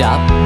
chop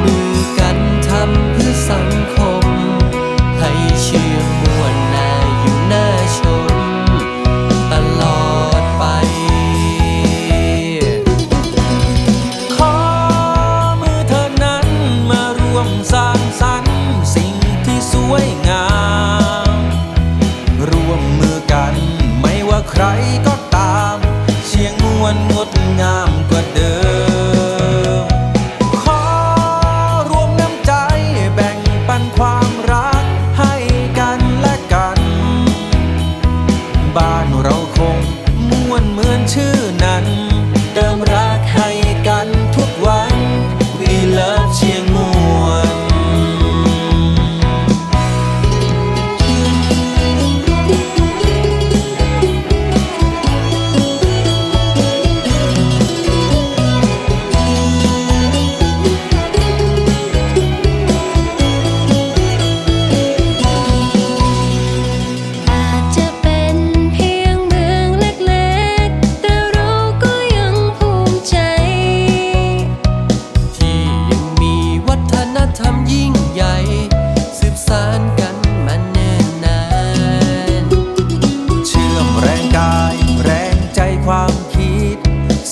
าย แรงใจความคิด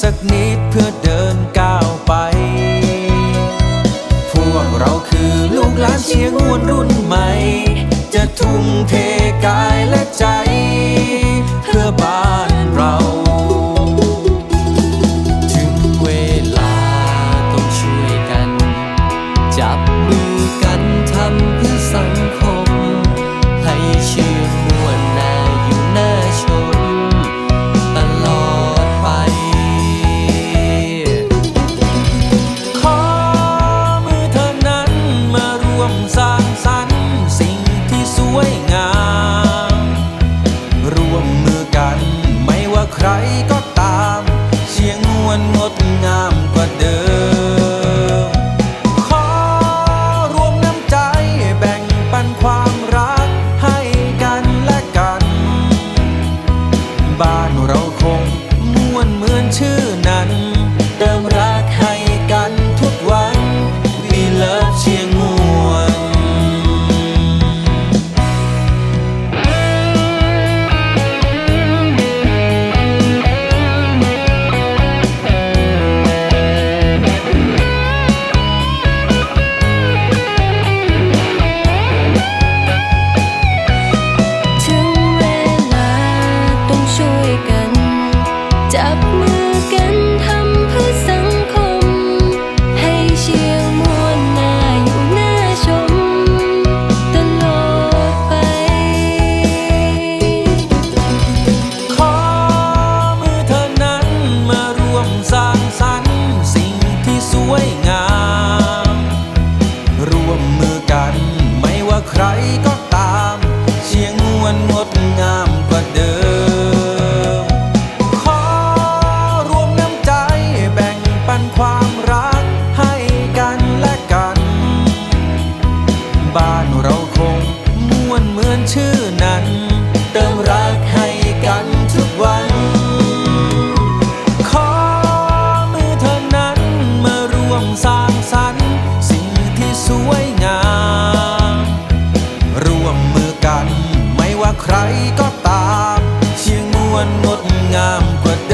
สักนิดเพื่อเดิ ใครก็ตามเชียงมวนงดงามกว่า